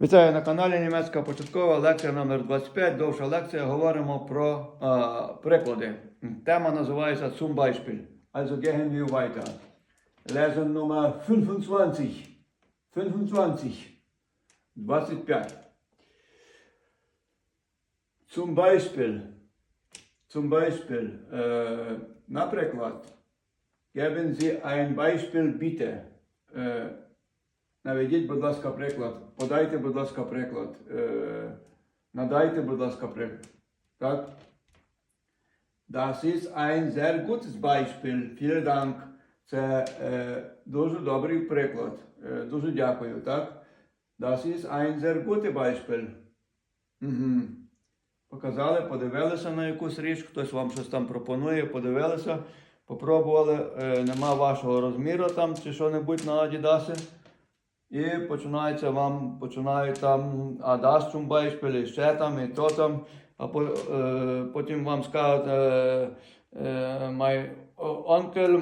Вітаю на каналі Німецька початкова лекція номер 25 Довша лекція. Говоримо про е, приклади. Тема називається Zum Beispiel. Also gehen wir weiter. Lesen Nummer 25. 25. 25. Zum Beispiel. Zum Beispiel. Наприклад, geben Sie ein Beispiel bitte. Е, Наведіть, будь ласка, приклад. Подайте, будь ласка, приклад. Е, надайте, будь ласка, приклад. Так? Das ist ein sehr gutes Beispiel. Vielen Dank. Це е, дуже добрий приклад. Е, дуже дякую, так? Das ist ein sehr gutes Beispiel. Угу. Показали, подивилися на якусь річ, хтось вам щось там пропонує, подивилися, попробували, е, нема вашого розміру там чи що-небудь на Адідаси. І починається вам, починають там, а das zum ще там, і то там, а е, потім вам скажуть, mein Onkel,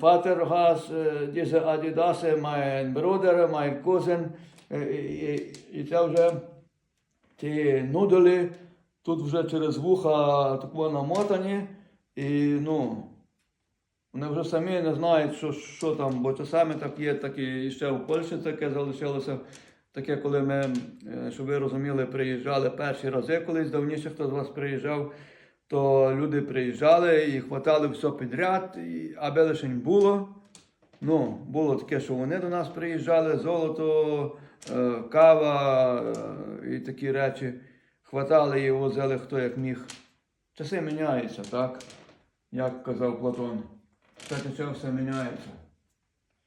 Vater has е, diese Adidas, mein Bruder, mein Cousin, е, і, це вже ті нудели, тут вже через вуха тако намотані, і ну, вони вже самі не знають, що, що там, бо часами так є, так і ще в Польщі таке залишилося. Таке, коли ми, е, щоб ви розуміли, приїжджали перші рази, колись давніше хто з вас приїжджав, то люди приїжджали і хватали все підряд, і, аби лише було. Ну, було таке, що вони до нас приїжджали, золото, е, кава е, і такі речі. Хватали і возили хто як міг. Часи міняються, так? Як казав Платон. Кстати, це все міняється.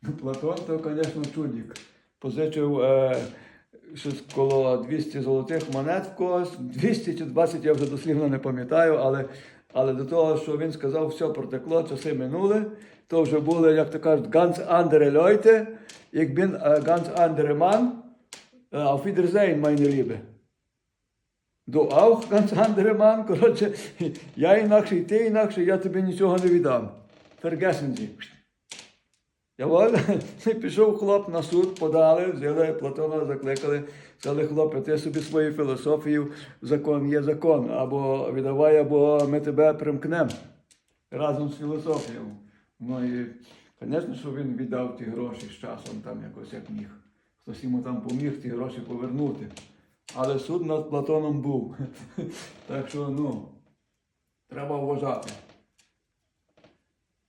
Платон, то, звісно, чудик. Позичив е, щось коло 200 золотих монет в когось. 200 чи 20, я вже дослівно не пам'ятаю, але, але до того, що він сказав, все протекло, часи минули, то вже були, як то кажуть, andere Leute, ich bin äh, ganz andere Mann. Äh, auf Wiedersehen, meine Liebe. Du auch ganz andere Mann. Коротше, я інакший, ти інакший, я тобі нічого не віддам. Яволь, пішов хлоп на суд, подали, взяли Платона, закликали, сказали, хлопе, ти собі свою філософію, закон є закон, або віддавай, або ми тебе примкнемо разом з філософією. Ну і, звісно, що він віддав ті гроші з часом, там якось як міг. Хтось йому там поміг ті гроші повернути. Але суд над Платоном був. Так що, ну, треба вважати.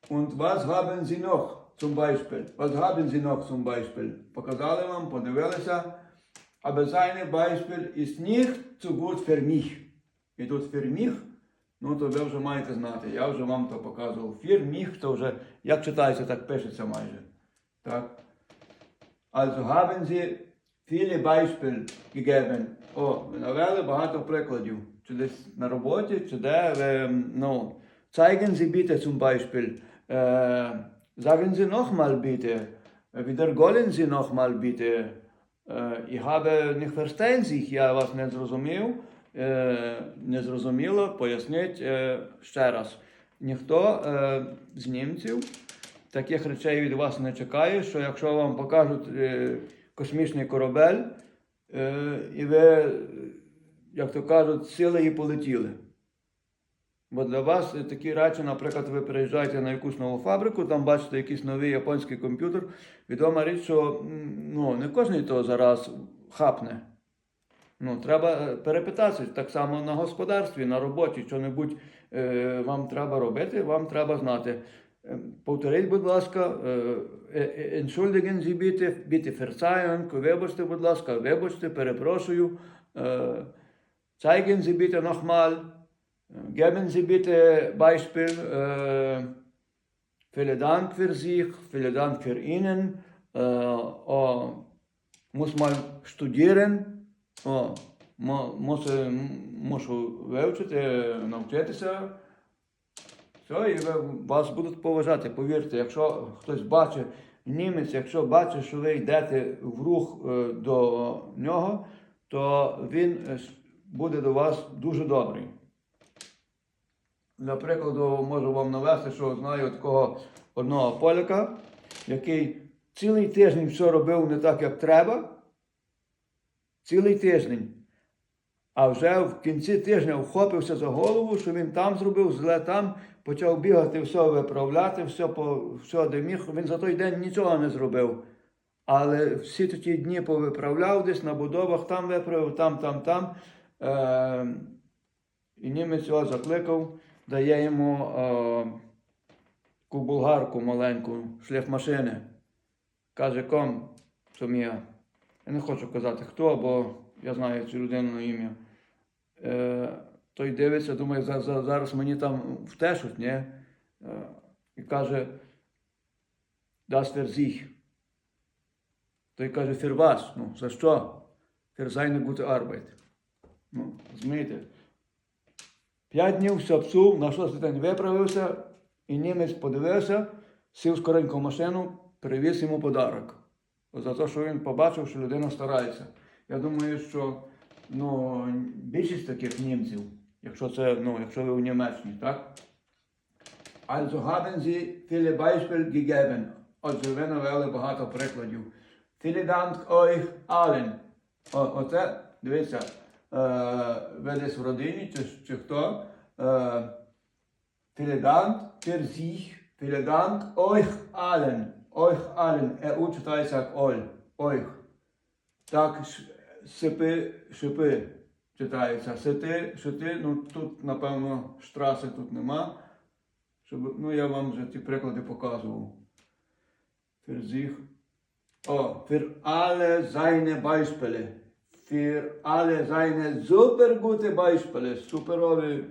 Und was haben Sie noch zum Beispiel? Was haben Sie noch zum Beispiel? Показали вам, подивилися. Aber seine Beispiel ist nicht zu gut für mich. І тут für mich, ну то ви вже маєте знати. Я вже вам то показував. Für то вже, як читається, так пишеться майже. Так? Also haben Sie viele Beispiele gegeben. О, ви навели багато прикладів. Чи десь на роботі, чи де ви, ну, zeigen Sie bitte zum Beispiel. Äh, sagen Sie nochmal bitte. Wiederholen Sie nochmal bitte. Äh, ich habe nicht verstehen sich, я вас не зрозумів. Е, не зрозуміло, поясніть е, ще раз. Ніхто е, з німців таких речей від вас не чекає, що якщо вам покажуть е, космічний корабель, і ви, як то кажуть, сіли і полетіли. Бо для вас такі речі, наприклад, ви приїжджаєте на якусь нову фабрику, там бачите якийсь новий японський комп'ютер. Відома річ, що ну, не кожен то зараз хапне. Ну, треба е, перепитатися так само на господарстві, на роботі, що-небудь е, вам треба робити, вам треба знати. Е, Повторіть, будь ласка, е, entschuldigen Sie bitte, bitte Verzeihung, вибачте, будь ласка, вибачте, перепрошую. Zeigen Sie bitte nochmal, geben Sie bitte Beispiel. Äh, vielen Dank für sich, vielen Dank für Ihnen. Äh, oh, muss man studieren. Муси- м- мушу вивчити, навчитися. Все, і вас будуть поважати. Повірте, якщо хтось бачить, німець, якщо бачить, що ви йдете в рух е, до нього, то він е, буде до вас дуже добрий. Для прикладу, можу вам навести, що знаю такого одного поляка, який цілий тиждень все робив не так, як треба. цілий тиждень. А вже в кінці тижня вхопився за голову, що він там зробив, зле там, почав бігати, все виправляти, все, по, все де міг. Він за той день нічого не зробив. Але всі ті дні повиправляв десь на будовах, там виправив, там, там, там. Е, і німець його закликав, дає йому е, таку булгарку маленьку, шліфмашини. Каже, ком, що я. Не хочу казати хто, бо я знаю цю людину ім'я. Е, той дивиться, думає, за, за, зараз мені там втешуть, ні? Е, і каже, das für. Той каже, was? Ну, за що? Seine gute Arbeit. Ну, розумієте? П'ять днів все псув, на шостий день виправився, і німець подивився, сів скоренько в машину, привіз йому подарок. За те, що він побачив, що людина старається. Я думаю, що ну, більшість таких німців, якщо це, ну, якщо ви в Німеччині, так? Also haben Sie viele Beispiele gegeben. Отже, ви навели багато прикладів. Vielen Dank euch allen. О, оце, дивіться, ви десь в родині чи, чи хто. Е, sich. Vielen Dank euch allen. Euch allen. EU читається як оль. Euch. Так, ш- сипи, шипи читається. Сити, шити, ну тут, напевно, штраси тут нема. Щоб, ну, я вам вже ті приклади показував. Sich. Oh, für alle seine Beispiele. Für alle seine super gute Beispiele. Суперові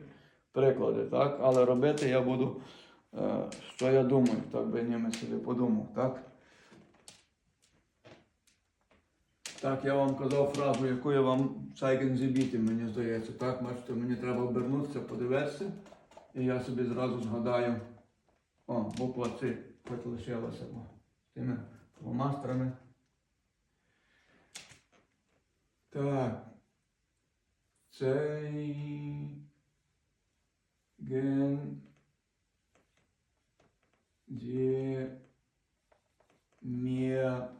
приклади, так? Але робити я буду, е, що я думаю, так би німець собі подумав, так? Так, я вам казав фразу, яку я вам Sie bitte, мені здається. Так, бачите, мені треба обернутися, подивитися. І я собі зразу згадаю. О, буква С хоч лишилася. Тими фломастерами. Так. Цей ген die mir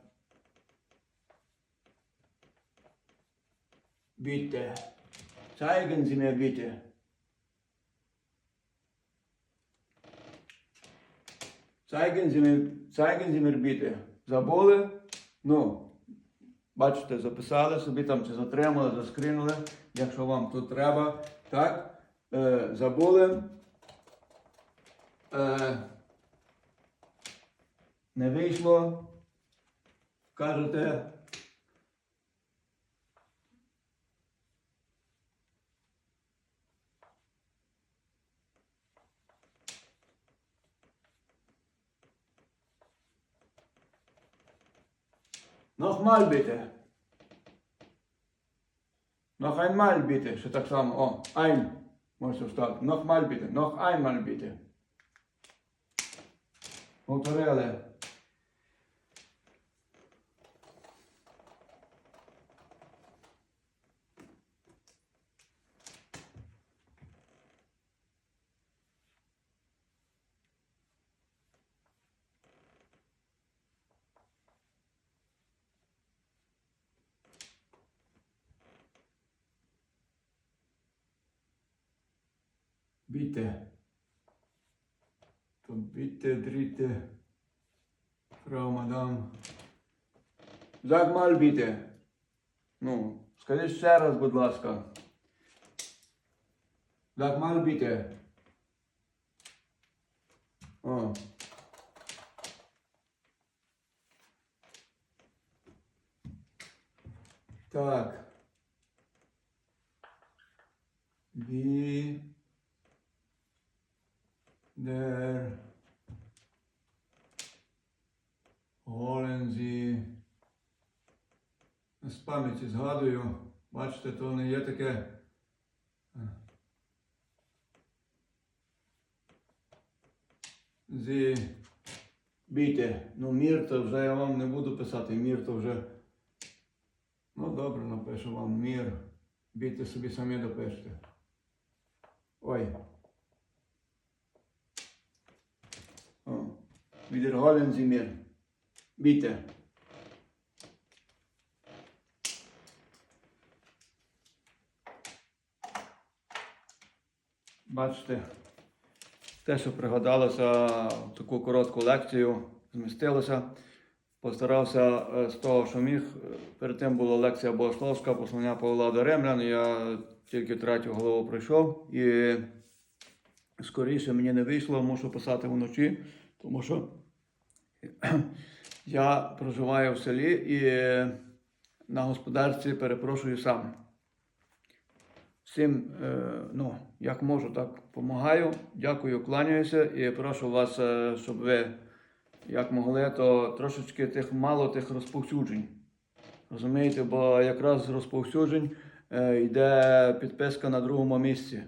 bitte. Zeigen Sie mir bitte. Zeigen Sie mir, zeigen Sie mir bitte. Забули? Ну, Бачите, записали собі там чи затримали, заскринули, якщо вам тут треба. Так, е, забули. Е, не вийшло. Кажете. Nochmal bitte. Noch einmal bitte, że tak ein. Możesz tak. Nochmal bitte. Noch einmal bitte. Motorele. То bitte, dritte. Frau, Madame. Sag mal bitte. Ну, скажи ще раз, будь ласка. Mal bitte. О. Так. Wie der holen Sie. З пам'яті згадую, бачите, то не є таке. Зі біте. Ну, мір то вже я вам не буду писати, мір то вже. Ну, добре, напишу вам мір. Біте собі самі допишете. Ой. О, wiederholen Sie mir. Bitte. Бачите, те, що пригадалося в таку коротку лекцію, змістилося. Постарався е, з того, що міг. Перед тим була лекція богословська, послання Павла до Римлян. Я тільки третю голову пройшов і скоріше мені не вийшло, мушу писати вночі, тому що я проживаю в селі і на господарстві перепрошую сам. Всім, е, ну, як можу, так допомагаю. Дякую, кланяюся і прошу вас, е, щоб ви як могли, то трошечки тих мало тих розповсюджень. Розумієте, бо якраз з розповсюджень е, йде підписка на другому місці.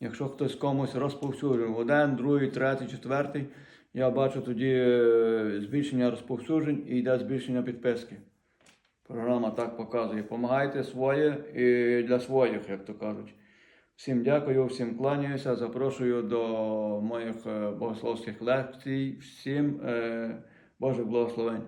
Якщо хтось комусь розповсюджує один, другий, третій, четвертий, я бачу тоді збільшення розповсюджень і йде збільшення підписки. Програма так показує. Помагайте своє і для своїх, як то кажуть. Всім дякую, всім кланяюся. Запрошую до моїх е, богословських лекцій. Всім е, Божих благословень.